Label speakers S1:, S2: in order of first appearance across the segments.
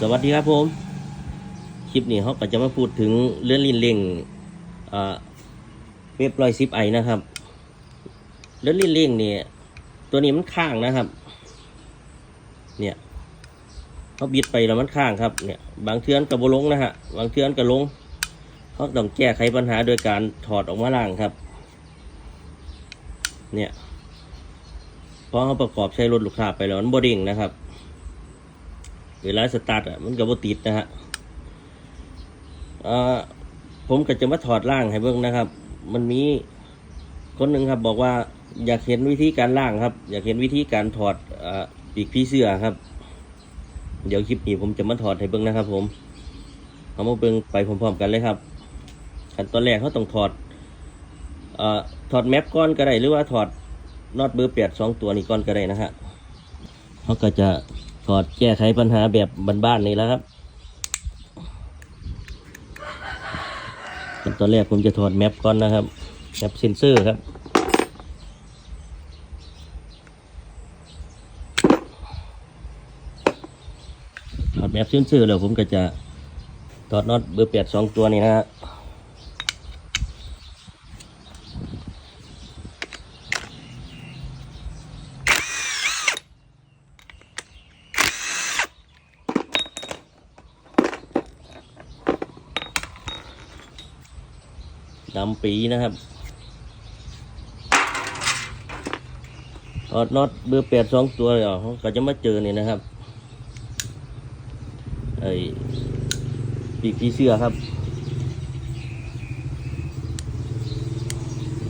S1: สวัสดีครับผม คลิปนี้เขาก็จะมาพูดถึงเรื่องลินเล่งเว็บรอยซิปไอนะครับ เรื่องลินเล่งเนี่ยตัวนี้มันข้างนะครับ เนี่ยเขาบิดไปแล้วมันข้างครับ เนี่ย บางเทือนกับบลงนะฮะ บางเทือนกับลงเขาต้องแก้ไขปัญหาโดยการถอดออกมาล่างครับ เนี่ยพอเขาประกอบใช้รถลูกค้าไปแล้วมันบดเด้งนะครับ เวลาสตาร์ทอะมันก็บ่ติดนะฮะอ่อผมก็จะมาถอดล่างให้เบิ่งนะครับ มันมีคนหนึ่งครับบอกว่าอยากเห็นวิธีการล่างครับ อยากเห็นวิธีการถอดอ่อปีกพี่เสื้อครับ เดี๋ยวคลิปนี้ผมจะมาถอดให้เบิ่งนะครับ ผมเอามาเบิ่งไปพร้อมๆกันเลยครับขั้นตอนแรกเขาต้องถอดอ่อถอดแมปก้อนก็ได้หรือว่าถอดน็อตเบอร์แปดสองตัวนี้ก้อนก็ได้นะฮะเขาก็จะ ถอดแก้ไขปัญหาแบบบ้านๆนี่แล้วครับตอนแรกผมจะถอดแมปก่อนนะครับแมปเซนเซอร์ครับถอดแมปเซนเซอร์แล้วผมก็จะถอดน็อตเบอร์แปดสองตัวนี้นะฮะ ดำปีนะครับถอดน็อตเบอร์แปดสองตัวเลยเหรอเขาก็จะมาเจอเนี่ยนะครับไอ้ปีกผีเสื้อครับ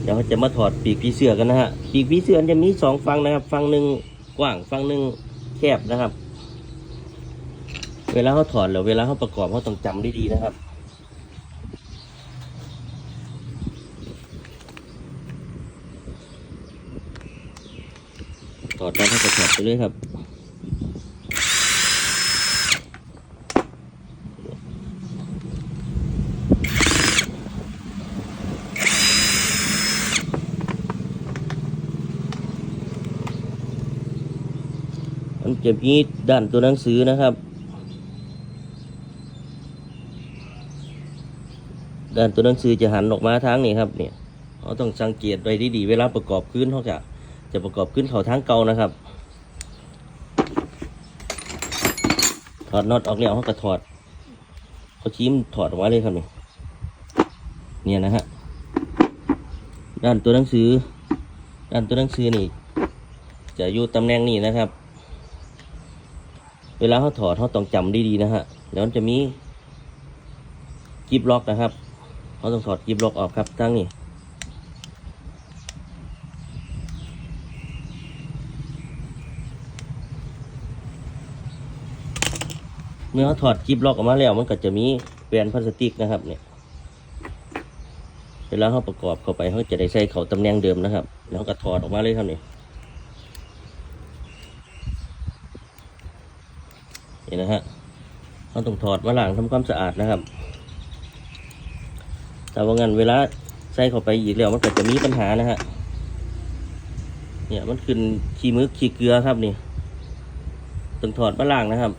S1: เดี๋ยวเขาจะมาถอดปีกผีเสื้อกันนะฮะปีกผีเสื้อจะมีสองฝั่งนะครับฝั่งหนึ่งกว้างฝั่งหนึ่งแคบนะครับ เวลาเขาถอดแล้วเวลาเขาประกอบเขาต้องจำดีๆนะครับ ถอดได้ถ้าจะถอดไปเลยครับมันจะมีด้านตัวหนังสือนะครับ ด้านตัวหนังสือจะหันออกมาทางนี้ครับเนี่ยเราต้องสังเกตไว้ดีๆเวลาประกอบขึ้นเขาจะ จะประกอบขึ้นเขาทางเก่านะครับ ถอดน็อตออกแล้วเขาก็ถอดเขาชี้มถอดออกมาเลยครับนี่เนี่ยนะฮะด้านตัวหนังสือ ด้านตัวหนังสือนี่ จะอยู่ตำแหน่งนี้นะครับ เวลาเขาถอดเขาต้องจำดีๆนะฮะแล้วมันจะมีกิบล็อกนะครับเขาต้องถอดกิบล็อกออกครับทั้งนี้ มื่อถอดกิบล็อกออกมาแล้ว มันก็จะมีแผ่นพลาสติกนะครับเนี่ยเวลาเขาประกอบเข้าไปเขาจะได้ใส่เขาตำแหน่งเดิมนะครับ แล้วก็ถอดออกมาเลยครับนี่เห็นนะฮะเขาต้องถอดมาล้างทำความสะอาดนะครับ แต่ว่างั้นเวลาใส่เข้าไปอีกแล้วมันก็จะมีปัญหานะฮะเนี่ยมันขึ้นขี้มึกขี้เกลือครับนี่ต้องถอดมาล้างนะครับ